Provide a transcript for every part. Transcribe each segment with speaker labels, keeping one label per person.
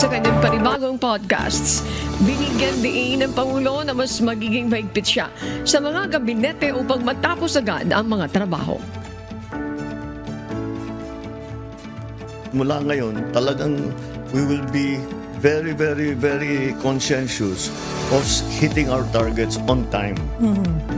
Speaker 1: sa kanyang panibagong podcasts. Binigyan diin ng Pangulo na mas magiging mahigpit siya sa mga gabinete upang matapos agad ang mga trabaho.
Speaker 2: mula ngayon, talagang we will be very, very, very conscientious of hitting our targets on time.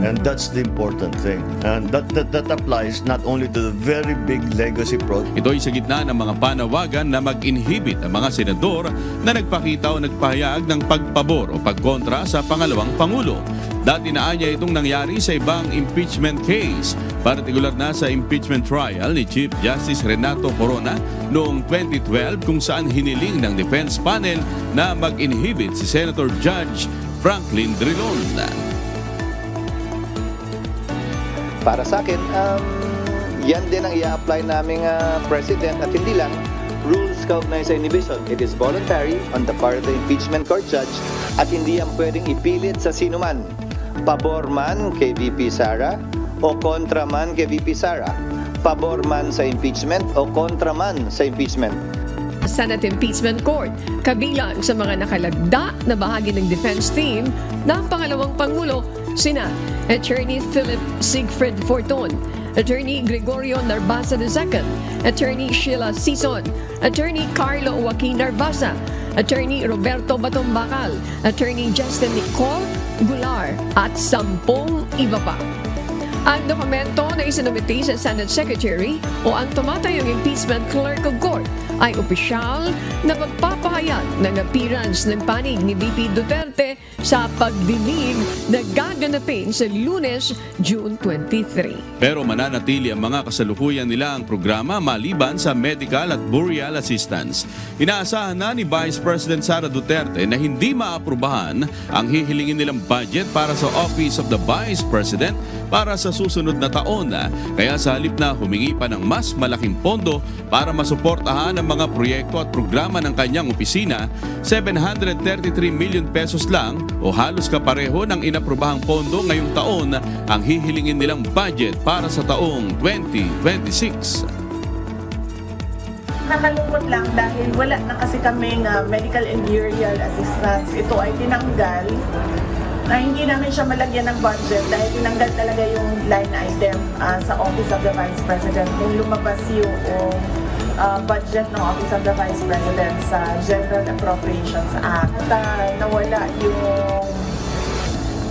Speaker 2: And that's the important thing. And that, that, that applies not only to the very big legacy project,
Speaker 3: Ito'y sa gitna ng mga panawagan na mag-inhibit ang mga senador na nagpakita o nagpahayag ng pagpabor o pagkontra sa pangalawang Pangulo. Dati na niya itong nangyari sa ibang impeachment case, partikular na sa impeachment trial ni Chief Justice Renato Corona noong 2012 kung saan hiniling ng defense panel na mag-inhibit si Senator Judge Franklin Drilon.
Speaker 4: Para sa akin, um, yan din ang i-apply naming ah, president at hindi lang rules kaugnay sa inhibition. It is voluntary on the part of the impeachment court judge at hindi yan pwedeng ipilit sa sino man. Pabor man kay VP Sara o kontra man kay VP Sara. Pabor man sa impeachment o kontra man sa impeachment.
Speaker 1: Senate Impeachment Court, kabilang sa mga nakalagda na bahagi ng defense team ng pangalawang Pangulo, sina Attorney Philip Siegfried Fortun, Attorney Gregorio Narbasa II, Attorney Sheila Sison, Attorney Carlo Joaquin Narbasa, Attorney Roberto Batombacal, Attorney Justin Nicole Gular at sampung iba pa. Ang dokumento na isinumiti sa Senate Secretary o ang tumatayong impeachment clerk of court ay opisyal na magpapahayag ng appearance ng panig ni VP Duterte sa pagdinig na gaganapin sa lunes, June 23.
Speaker 3: Pero mananatili ang mga kasalukuyan nila ang programa maliban sa medical at burial assistance. Inaasahan na ni Vice President Sara Duterte na hindi maaprubahan ang hihilingin nilang budget para sa Office of the Vice President para sa susunod na taon. Kaya sa halip na humingi pa ng mas malaking pondo para masuportahan ang mga proyekto at programa ng kanyang opisina, 733 million pesos lang o halos kapareho ng inaprubahang pondo ngayong taon ang hihilingin nilang budget para sa taong 2026.
Speaker 5: Nakalungkot lang dahil wala na kasi kaming ah, medical and burial assistance. Ito ay tinanggal na hindi namin siya malagyan ng budget dahil tinanggal talaga yung line item ah, sa Office of the Vice President kung lumabas yung ah, budget ng Office of the Vice President sa General Appropriations Act. At ah, nawala yung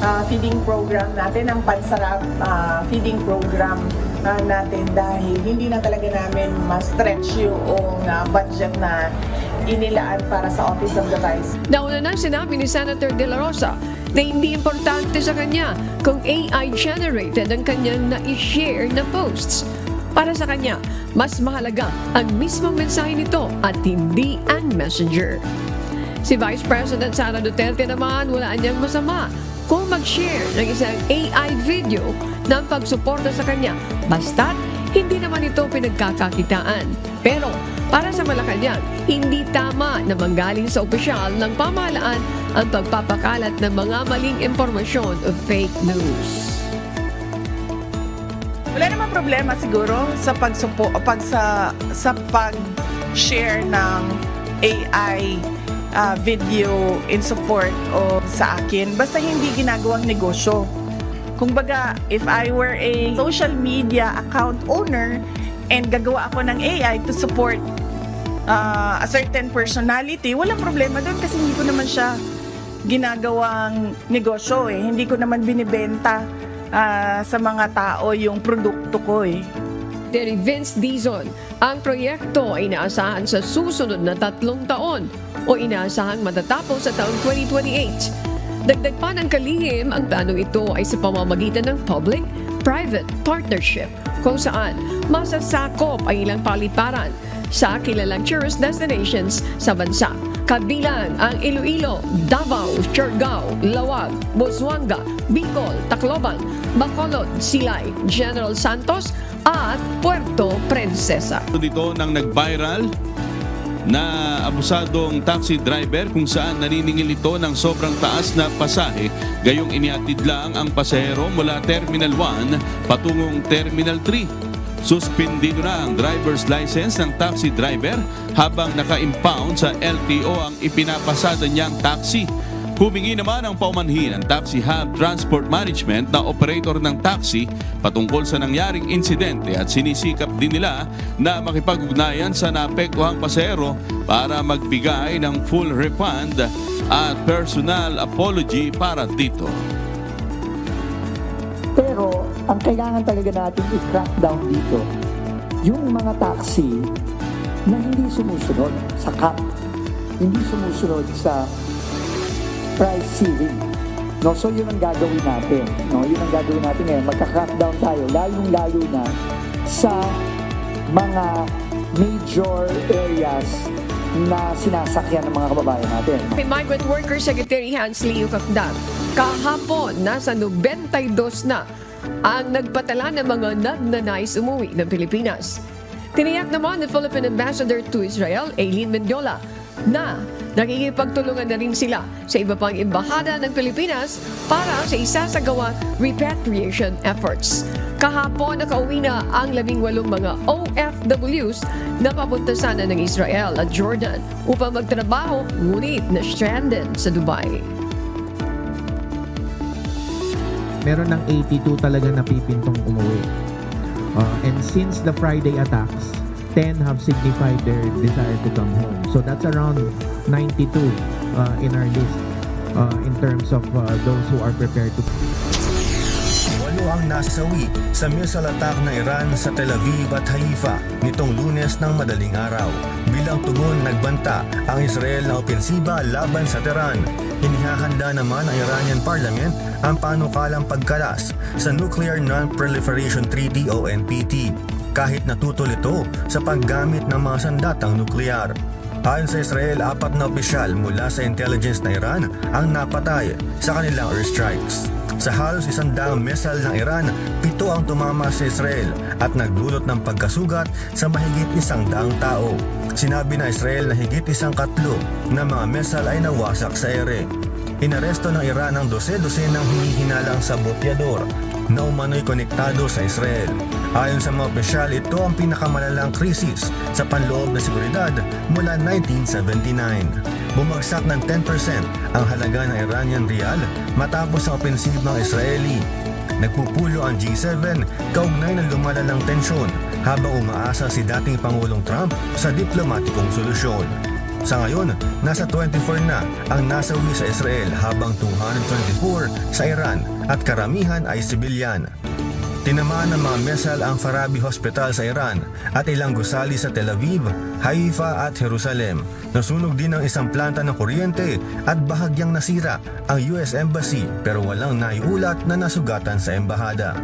Speaker 5: ah, feeding program natin, ang pansarap ah, feeding program ah, natin dahil hindi na talaga namin ma-stretch yung ah, budget na inilaan para sa Office of the Vice
Speaker 1: Nauna na sinabi ni Senator De La Rosa na hindi importante sa kanya kung AI-generated ang kanyang na-share na posts. Para sa kanya, mas mahalaga ang mismong mensahe nito at hindi ang messenger. Si Vice President Sara Duterte naman wala niyang masama kung mag-share ng isang AI video ng pagsuporta sa kanya basta't hindi naman ito pinagkakakitaan. Pero para sa Malacanang, hindi tama na manggaling sa opisyal ng pamahalaan ang pagpapakalat ng mga maling impormasyon o fake news.
Speaker 5: Wala namang problema siguro sa pagsupo o pag sa sa pag-share ng AI ah, video in support o sa akin basta hindi ginagawang negosyo. Kung baga, if I were a social media account owner and gagawa ako ng AI to support ah, a certain personality, walang problema doon kasi hindi ko naman siya ginagawang negosyo eh. Hindi ko naman binibenta ah, sa mga tao yung produkto ko eh.
Speaker 1: Terry Vince Dizon, ang proyekto ay inaasahan sa susunod na tatlong taon o inaasahang matatapos sa taong 2028. Dagdag pa ng kalihim, ang plano ito ay sa pamamagitan ng public-private partnership kung saan masasakop ang ilang paliparan sa kilalang tourist destinations sa bansa. Kabilang ang Iloilo, Davao, Siargao, Lawag, Busuanga, Bicol, Tacloban, Bacolod, Silay, General Santos at Puerto Princesa.
Speaker 3: Dito nang nag-viral na abusadong taxi driver kung saan naniningil ito ng sobrang taas na pasahe gayong inihatid lang ang pasahero mula Terminal 1 patungong Terminal 3. Suspindido na ang driver's license ng taxi driver habang naka-impound sa LTO ang ipinapasada niyang taxi. Humingi naman ang paumanhin ng Taxi Hub Transport Management na operator ng taxi patungkol sa nangyaring insidente at sinisikap din nila na makipag-ugnayan sa naapektuhang pasero para magbigay ng full refund at personal apology para dito.
Speaker 6: Pero ang kailangan talaga natin i-crack down dito, yung mga taxi na hindi sumusunod sa cap, hindi sumusunod sa price ceiling. No, so yun ang gagawin natin. No, yun ang gagawin natin ngayon. Magka-crack down tayo, lalong-lalo na sa mga major areas na sinasakyan ng mga kababayan natin.
Speaker 1: Kay Migrant Worker Secretary Hans Leo Kakdan, kahapon nasa 92 na ang nagpatala ng mga nagnanais umuwi ng Pilipinas. Tiniyak naman ni Philippine Ambassador to Israel, Aileen Mendiola, na nakikipagtulungan na rin sila sa iba pang embahada ng Pilipinas para sa isasagawa repatriation efforts. Kahapon nakauwi na ang labing walong mga OFWs na papunta sana ng Israel at Jordan upang magtrabaho ngunit na stranded sa Dubai.
Speaker 7: meron ng 82 talaga napipintong umuwi. Uh, and since the Friday attacks, 10 have signified their desire to come home. So that's around 92 uh, in our list uh, in terms of uh, those who are prepared to
Speaker 8: Walo ang nasawi sa missile attack ng Iran sa Tel Aviv at Haifa nitong lunes ng madaling araw. Bilang tugon nagbanta ang Israel na opensiba laban sa Tehran. Inihahanda naman ng Iranian Parliament ang panukalang pagkalas sa Nuclear Non-Proliferation Treaty o NPT kahit natutol ito sa paggamit ng mga sandatang nuklear. Ayon sa Israel, apat na opisyal mula sa intelligence na Iran ang napatay sa kanilang airstrikes. Sa halos isang daang missile ng Iran, pito ang tumama sa Israel at nagdulot ng pagkasugat sa mahigit isang daang tao. Sinabi na Israel na higit isang katlo na mga missile ay nawasak sa ere. Inaresto ng Iran ang dose-dose ng hinihinalang saboteador na umano'y konektado sa Israel. Ayon sa mga opisyal, ito ang pinakamalalang krisis sa panloob na seguridad mula 1979. Bumagsak ng 10% ang halaga ng Iranian rial matapos ang opensibang Israeli. Nagpupulo ang G7 kaugnay ng lumalalang tensyon habang umaasa si dating Pangulong Trump sa diplomatikong solusyon. Sa ngayon, nasa 24 na ang nasawi sa Israel habang 224 sa Iran at karamihan ay sibilyan. Tinamaan ng mga missile ang Farabi Hospital sa Iran at ilang gusali sa Tel Aviv, Haifa at Jerusalem. Nasunog din ang isang planta ng kuryente at bahagyang nasira ang US Embassy pero walang naiulat na nasugatan sa embahada.